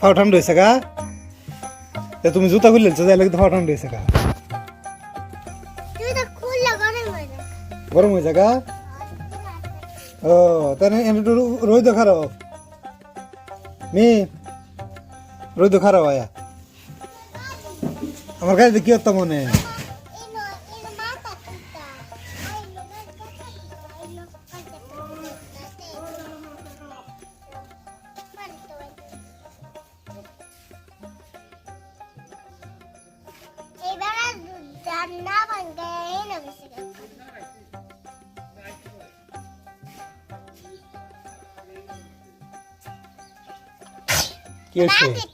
ফাও ঠান্ডা হয়েছে গা? তুমি জুতা খুললেছ যাই লাগে ফাও ঠান্ডা হয়েছে গা। গরম হয়েছে গা? ও, তাহলে একটু তো খারাপ মি তো খারাপ আয়া। আমার কাছে কি হতো মনে? কি হয়েছে?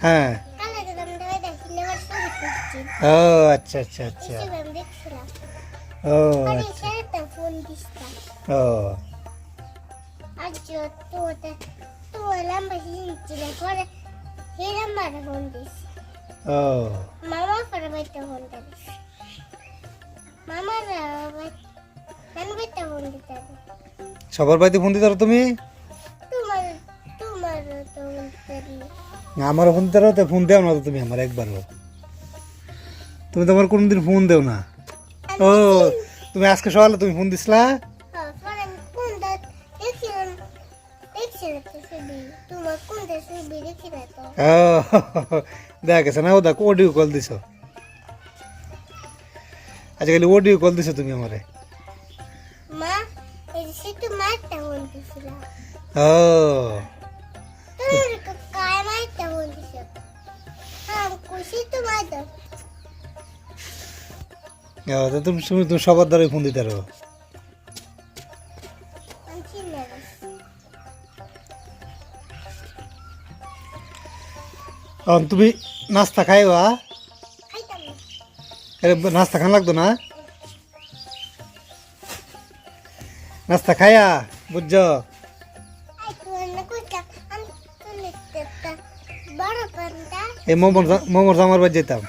হ্যাঁ। ও আচ্ছা আচ্ছা আচ্ছা। ও আচ্ছা। ফোন ও। আজ তো তো লম্বা হিঁচলে না, আমারও ফোন তো ফোন দেও না তো তুমি আমার একবারও তুমি তো আমার কোনোদিন ফোন দেও না। ও তুমি আজকে সকালে তুমি ফোন দিছিলা? তোমার দেখি গেছে না ও দেখ অডিও কল দিছ। আজকাল অডিও কল দিছো তুমি আমারে। ও। তুমি তুমি সবার দ্বারাই ফোন দিতে পারো। তুমি নাস্তা খাইবা নাস্তা খান লাগতো না? নাস্তা খায়া বুঝছ? এই মোমোর মোমোর জামার বাদ যেতাম।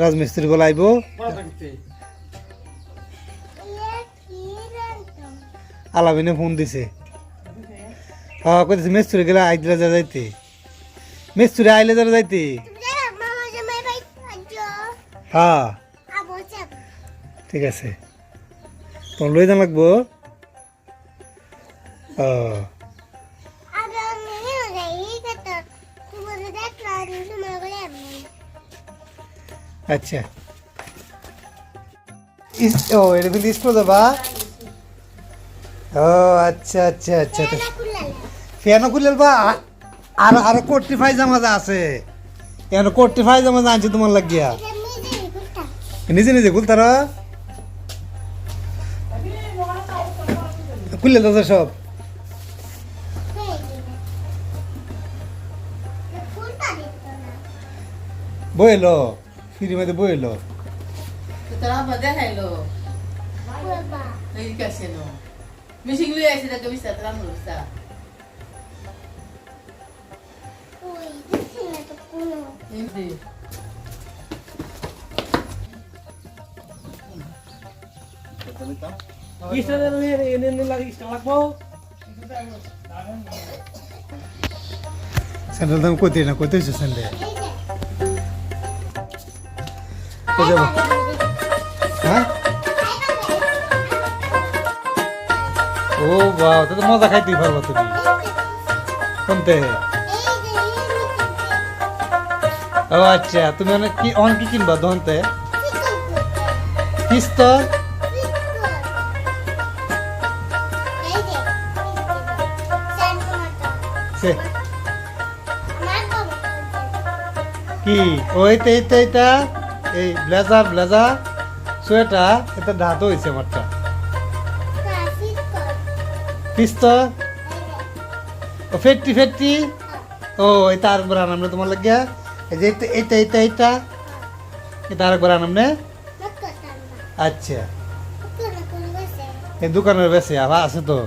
রাজমিস্ত্রি গুলো আইব। আলামিনে ফোন দিছে। হ্যাঁ কইতেছে, মিস্ত্রি গেলে আইদিলা যা যাইতে। মিস্ত্রি আইলে যারা যাইতে? হ্যাঁ। ঠিক আছে। তোমার লই যান লাগবো। ও। আচ্ছা। ও, এটা স্কুল যাবা ও আচ্ছা আচ্ছা আচ্ছা। ফ্যানও খুলে বা আর আর কোটি ফাইজামা যা আছে। এখন কোটি ফাইজামা যা আনছি তোমার লাগিয়া। নিজে নিজে খুলতার খুললে দাদা সব। বইলো ফিরি মধ্যে বইলো তোরা আবার দেখাইলো বাবা এই কাছে নো মিশিং লুই আইছে তাকে বিস্তার তারা মুস্তা ওই দেখছি না তো কোনো এমনি স্যান্ডেল দাম কইতে না হয়েছে স্যান্ডেল যাব। হ্যাঁ? ও বাহ, তো মজা খাইতেই পারব তুমি। কোনতে ও আচ্ছা তুমি অনেক কি অন কি কিনবা দহনতে কিস্ত কি? ও এইটা এইটা এইটা। এই ব্লেজার ব্লেজার সোয়েটার এটা ধাতো হয়েছে আমারটা পিস্ত ও ফেটটি ফেটটি। ও এটা আরেকবার আনাম না তোমার লাগিয়া এই যে এইটা এইটা এইটা এটা আরেকবার আনাম না আচ্ছা। এই দোকানের বেশি আবার আছে তো।